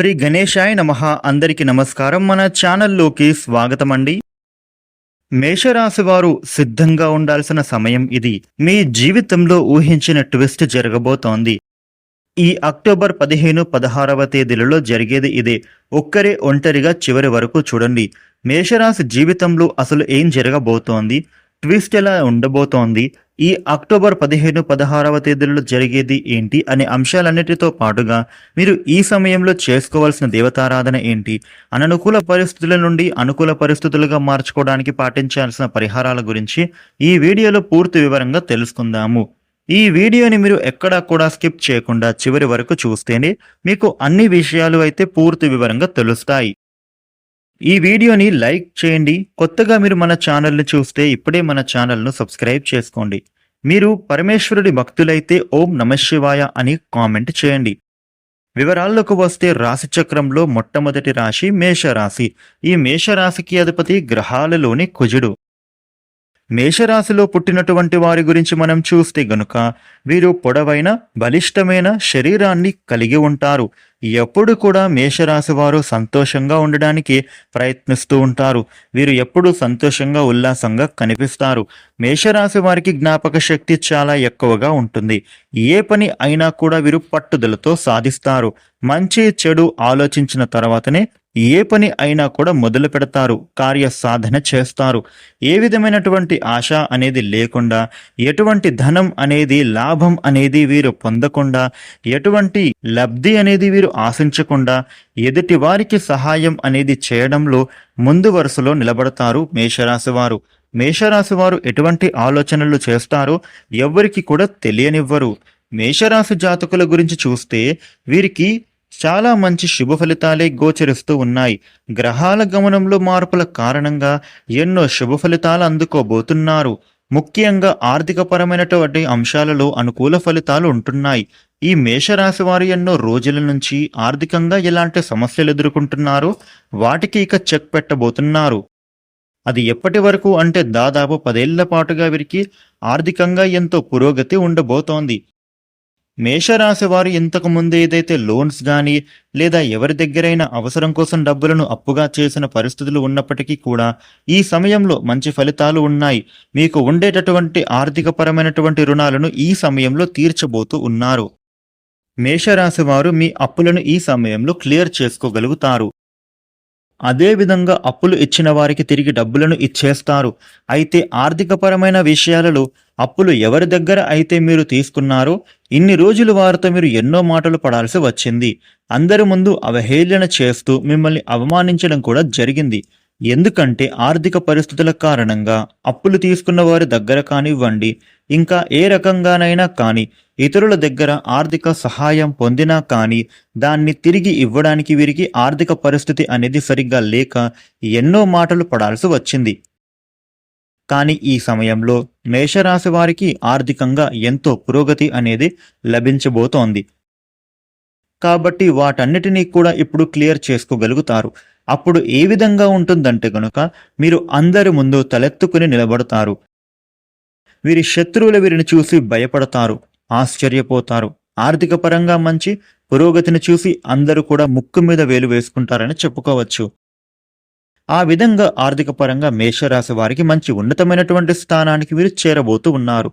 శ్రీ గణేశాయ నమ. అందరికీ నమస్కారం. మన ఛానల్లోకి స్వాగతం అండి మేషరాశి వారు సిద్ధంగా ఉండాల్సిన సమయం ఇది. మీ జీవితంలో ఊహించిన ట్విస్ట్ జరగబోతోంది. ఈ అక్టోబర్ పదిహేను పదహారవ తేదీలలో జరిగేది ఇదే. ఒక్కరే ఒంటరిగా చివరి వరకు చూడండి. మేషరాశి జీవితంలో అసలు ఏం జరగబోతోంది? ట్విస్ట్ ఎలా ఉండబోతోంది? ఈ అక్టోబర్ పదిహేను పదహారవ తేదీలలో జరిగేది ఏంటి? అనే అంశాలన్నిటితో పాటుగా మీరు ఈ సమయంలో చేసుకోవాల్సిన దేవతారాధన ఏంటి? అననుకూల పరిస్థితుల నుండి అనుకూల పరిస్థితులుగా మార్చుకోవడానికి పాటించాల్సిన పరిహారాల గురించి ఈ వీడియోలో పూర్తి వివరంగా తెలుసుకుందాము. ఈ వీడియోని మీరు ఎక్కడా కూడా స్కిప్ చేయకుండా చివరి వరకు చూస్తేనే మీకు అన్ని విషయాలు అయితే పూర్తి వివరంగా తెలుస్తాయి. ఈ వీడియోని లైక్ చేయండి. కొత్తగా మీరు మన ఛానల్ని చూస్తే ఇప్పుడే మన ఛానల్ను సబ్స్క్రైబ్ చేసుకోండి. మీరు పరమేశ్వరుడి భక్తులైతే ఓం నమశివాయ అని కామెంట్ చేయండి. వివరాల్లోకి వస్తే రాశి చక్రంలో మొట్టమొదటి రాశి మేషరాశి. ఈ మేషరాశికి అధిపతి గ్రహాలలోని కుజుడు. మేషరాశిలో పుట్టినటువంటి వారి గురించి మనం చూస్తే గనుక వీరు పొడవైన బలిష్టమైన శరీరాన్ని కలిగి ఉంటారు. ఎప్పుడు కూడా మేషరాశి వారు సంతోషంగా ఉండడానికి ప్రయత్నిస్తూ ఉంటారు. వీరు ఎప్పుడు సంతోషంగా ఉల్లాసంగా కనిపిస్తారు. మేషరాశి వారికి జ్ఞాపక శక్తి చాలా ఎక్కువగా ఉంటుంది. ఏ పని అయినా కూడా వీరు పట్టుదలతో సాధిస్తారు. మంచి చెడు ఆలోచించిన తర్వాతనే ఏ పని అయినా కూడా మొదలు పెడతారు కార్య సాధన చేస్తారు. ఏ విధమైనటువంటి ఆశ అనేది లేకుండా ఎటువంటి ధనం అనేది లాభం అనేది వీరు పొందకుండా ఎటువంటి లబ్ధి అనేది వీరు ఆశించకుండా ఎదుటి వారికి సహాయం అనేది చేయడంలో ముందు వరుసలో నిలబడతారు మేషరాశి వారు మేషరాశి వారు ఎటువంటి ఆలోచనలు చేస్తారో ఎవ్వరికి కూడా తెలియనివ్వరు. మేషరాశి జాతకుల గురించి చూస్తే వీరికి చాలా మంచి శుభ ఫలితాలే గోచరిస్తూ ఉన్నాయి. గ్రహాల గమనంలో మార్పుల కారణంగా ఎన్నో శుభ ఫలితాలు అందుకోబోతున్నారు. ముఖ్యంగా ఆర్థికపరమైనటువంటి అంశాలలో అనుకూల ఫలితాలు ఉంటున్నాయి. ఈ మేషరాశి వారు ఎన్నో రోజుల నుంచి ఆర్థికంగా ఎలాంటి సమస్యలు ఎదుర్కొంటున్నారో వాటికి ఇక చెక్ పెట్టబోతున్నారు. అది ఎప్పటి వరకు అంటే దాదాపు పదేళ్ళ పాటుగా వీరికి ఆర్థికంగా ఎంతో పురోగతి ఉండబోతోంది. మేషరాశి వారు ఇంతకు ముందు ఏదైతే లోన్స్ కానీ లేదా ఎవరి దగ్గరైనా అవసరం కోసం డబ్బులను అప్పుగా చేసిన పరిస్థితులు ఉన్నప్పటికీ కూడా ఈ సమయంలో మంచి ఫలితాలు ఉన్నాయి. మీకు ఉండేటటువంటి ఆర్థికపరమైనటువంటి రుణాలను ఈ సమయంలో తీర్చబోతూ ఉన్నారు. మేషరాశి వారు మీ అప్పులను ఈ సమయంలో క్లియర్ చేసుకోగలుగుతారు. అదేవిధంగా అప్పులు ఇచ్చిన వారికి తిరిగి డబ్బులను ఇచ్చేస్తారు. అయితే ఆర్థికపరమైన విషయాలలో అప్పులు ఎవరి దగ్గర అయితే మీరు తీసుకున్నారో ఇన్ని రోజులు వారితో మీరు ఎన్నో మాటలు పడాల్సి వచ్చింది. అందరి ముందు అవహేళన చేస్తూ మిమ్మల్ని అవమానించడం కూడా జరిగింది. ఎందుకంటే ఆర్థిక పరిస్థితుల కారణంగా అప్పులు తీసుకున్న వారి దగ్గర కానివ్వండి ఇంకా ఏ రకంగానైనా కానీ ఇతరుల దగ్గర ఆర్థిక సహాయం పొందినా కానీ దాన్ని తిరిగి ఇవ్వడానికి వీరికి ఆర్థిక పరిస్థితి అనేది సరిగ్గా లేక ఎన్నో మాటలు పడాల్సి వచ్చింది. కానీ ఈ సమయంలో మేషరాశి వారికి ఆర్థికంగా ఎంతో పురోగతి అనేది లభించబోతోంది. కాబట్టి వాటన్నిటినీ కూడా ఇప్పుడు క్లియర్ చేసుకోగలుగుతారు. అప్పుడు ఏ విధంగా ఉంటుందంటే గనుక మీరు అందరి ముందు తలెత్తుకుని నిలబడతారు. వీరి శత్రువుల వీరిని చూసి భయపడతారు ఆశ్చర్యపోతారు. ఆర్థిక పరంగా మంచి పురోగతిని చూసి అందరూ కూడా ముక్కు మీద వేలు వేసుకుంటారని చెప్పుకోవచ్చు. ఆ విధంగా ఆర్థిక పరంగా మేషరాశి వారికి మంచి ఉన్నతమైనటువంటి స్థానానికి వీరు చేరబోతూ ఉన్నారు.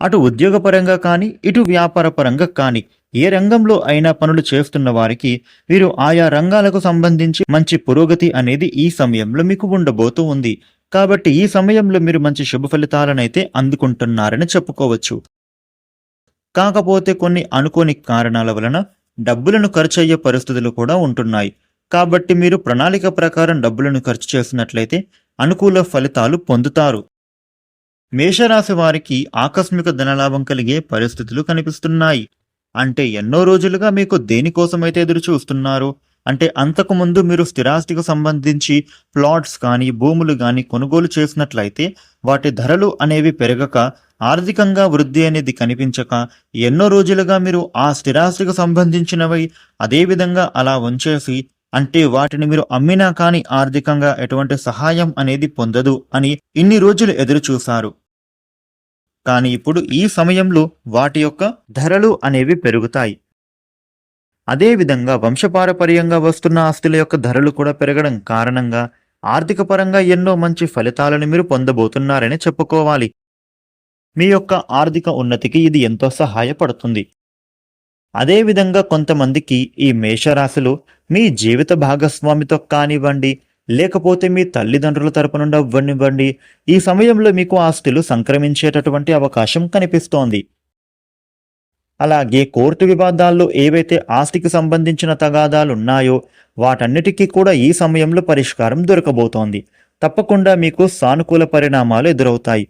అటు ఉద్యోగపరంగా కానీ ఇటు వ్యాపారపరంగా కానీ ఏ రంగంలో అయినా పనులు చేస్తున్న వారికి వీరు ఆయా రంగాలకు సంబంధించి మంచి పురోగతి అనేది ఈ సమయంలో మీకు ఉండబోతూ ఉంది. కాబట్టి ఈ సమయంలో మీరు మంచి శుభ ఫలితాలనైతే అందుకుంటున్నారని చెప్పుకోవచ్చు. కాకపోతే కొన్ని అనుకోని కారణాల వలన డబ్బులను ఖర్చు అయ్యే పరిస్థితులు కూడా ఉంటున్నాయి. కాబట్టి మీరు ప్రణాళిక ప్రకారం డబ్బులను ఖర్చు చేసినట్లయితే అనుకూల ఫలితాలు పొందుతారు. మేషరాశి వారికి ఆకస్మిక ధనలాభం కలిగే పరిస్థితులు కనిపిస్తున్నాయి. అంటే ఎన్నో రోజులుగా మీకు దేనికోసమైతే ఎదురు చూస్తున్నారో అంటే అంతకుముందు మీరు స్థిరాస్తికి సంబంధించి ప్లాట్స్ కానీ భూములు కానీ కొనుగోలు చేసినట్లయితే వాటి ధరలు అనేవి పెరగక ఆర్థికంగా వృద్ధి అనేది కనిపించక ఎన్నో రోజులుగా మీరు ఆ స్థిరాస్తికి సంబంధించినవి అదేవిధంగా అలా ఉంచేసి అంటే వాటిని మీరు అమ్మినా కానీ ఆర్థికంగా ఎటువంటి సహాయం అనేది పొందదు అని ఇన్ని రోజులు ఎదురు చూశారు. కానీ ఇప్పుడు ఈ సమయంలో వాటి యొక్క ధరలు అనేవి పెరుగుతాయి. అదేవిధంగా వంశపారపర్యంగా వస్తున్న ఆస్తుల యొక్క ధరలు కూడా పెరగడం కారణంగా ఆర్థిక పరంగా ఎన్నో మంచి ఫలితాలను మీరు పొందబోతున్నారని చెప్పుకోవాలి. మీ యొక్క ఆర్థిక ఉన్నతికి ఇది ఎంతో సహాయపడుతుంది. అదేవిధంగా కొంతమందికి ఈ మేషరాశులు మీ జీవిత భాగస్వామితో కానివ్వండి లేకపోతే మీ తల్లిదండ్రుల తరపు నుండి అవ్వనివ్వండి ఈ సమయంలో మీకు ఆస్తులు సంక్రమించేటటువంటి అవకాశం కనిపిస్తోంది. అలాగే కోర్టు వివాదాల్లో ఏవైతే ఆస్తికి సంబంధించిన తగాదాలు ఉన్నాయో వాటన్నిటికీ కూడా ఈ సమయంలో పరిష్కారం దొరకబోతోంది. తప్పకుండా మీకు సానుకూల పరిణామాలు ఎదురవుతాయి.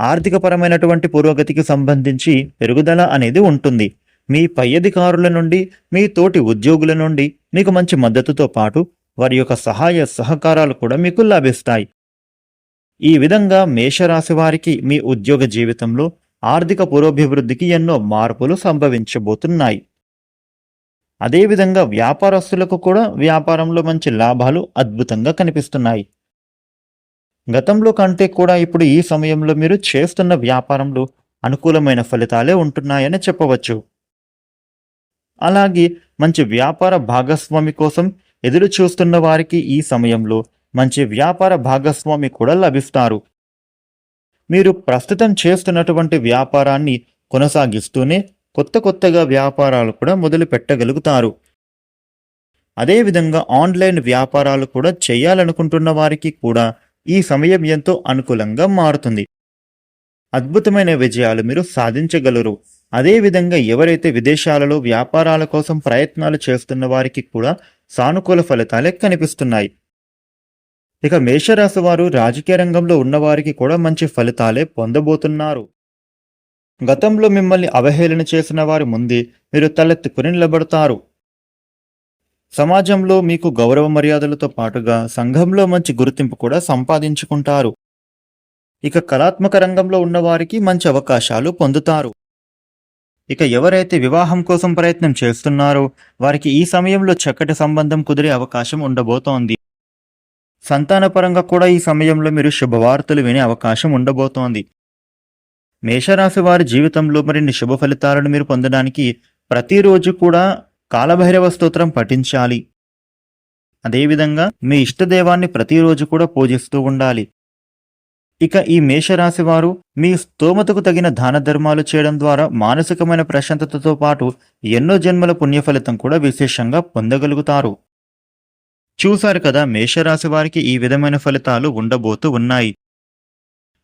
ఆర్థికపరమైనటువంటి పురోగతికి సంబంధించి పెరుగుదల అనేది ఉంటుంది. మీ పై అధికారుల నుండి మీ తోటి ఉద్యోగుల నుండి మీకు మంచి మద్దతుతో పాటు వారి యొక్క సహాయ సహకారాలు కూడా మీకు లభిస్తాయి. ఈ విధంగా మేషరాశి వారికి మీ ఉద్యోగ జీవితంలో ఆర్థిక పురోభివృద్ధికి ఎన్నో మార్పులు సంభవించబోతున్నాయి. అదేవిధంగా వ్యాపారస్తులకు కూడా వ్యాపారంలో మంచి లాభాలు అద్భుతంగా కనిపిస్తున్నాయి. గతంలో కంటే కూడా ఇప్పుడు ఈ సమయంలో మీరు చేస్తున్న వ్యాపారంలో అనుకూలమైన ఫలితాలే ఉంటున్నాయని చెప్పవచ్చు. అలాగే మంచి వ్యాపార భాగస్వామి కోసం ఎదురు చూస్తున్న వారికి ఈ సమయంలో మంచి వ్యాపార భాగస్వామి కూడా లభిస్తారు. మీరు ప్రస్తుతం చేస్తున్నటువంటి వ్యాపారాన్ని కొనసాగిస్తూనే కొత్త కొత్తగా వ్యాపారాలు కూడా మొదలు పెట్టగలుగుతారు. అదేవిధంగా ఆన్లైన్ వ్యాపారాలు కూడా చేయాలనుకుంటున్న వారికి కూడా ఈ సమయం ఎంతో అనుకూలంగా మారుతుంది. అద్భుతమైన విజయాలు మీరు సాధించగలరు. అదేవిధంగా ఎవరైతే విదేశాలలో వ్యాపారాల కోసం ప్రయత్నాలు చేస్తున్న వారికి కూడా సానుకూల ఫలితాలే కనిపిస్తున్నాయి. ఇక మేషరాశి వారు రాజకీయ రంగంలో ఉన్నవారికి కూడా మంచి ఫలితాలే పొందబోతున్నారు. గతంలో మిమ్మల్ని అవహేళన చేసిన వారి ముందే మీరు తలెత్తుకుని నిలబడతారు. సమాజంలో మీకు గౌరవ మర్యాదలతో పాటుగా సంఘంలో మంచి గుర్తింపు కూడా సంపాదించుకుంటారు. ఇక కళాత్మక రంగంలో ఉన్నవారికి మంచి అవకాశాలు పొందుతారు. ఇక ఎవరైతే వివాహం కోసం ప్రయత్నం చేస్తున్నారో వారికి ఈ సమయంలో చక్కటి సంబంధం కుదిరే అవకాశం ఉండబోతోంది. సంతానపరంగా కూడా ఈ సమయంలో మీరు శుభవార్తలు వినే అవకాశం ఉండబోతోంది. మేషరాశి వారి జీవితంలో మరిన్ని శుభ ఫలితాలను మీరు పొందడానికి ప్రతిరోజు కూడా కాలభైరవ స్తోత్రం పఠించాలి. అదేవిధంగా మీ ఇష్టదేవాన్ని ప్రతిరోజు కూడా పూజిస్తూ ఉండాలి. ఇక ఈ మేషరాశి వారు మీ స్తోమతకు తగిన దాన ధర్మాలు చేయడం ద్వారా మానసికమైన ప్రశాంతతతో పాటు ఎన్నో జన్మల పుణ్యఫలితం కూడా విశేషంగా పొందగలుగుతారు. చూశారు కదా మేషరాశి వారికి ఈ విధమైన ఫలితాలు ఉండబోతూ ఉన్నాయి.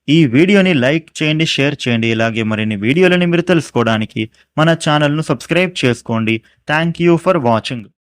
ఈ వీడియోని లైక్ చేయండి షేర్ చేయండి. ఇలాగే మరిన్ని వీడియోలని మీరు తెలుసుకోవడానికి మన ఛానల్ను సబ్స్క్రైబ్ చేసుకోండి. Thank you for watching.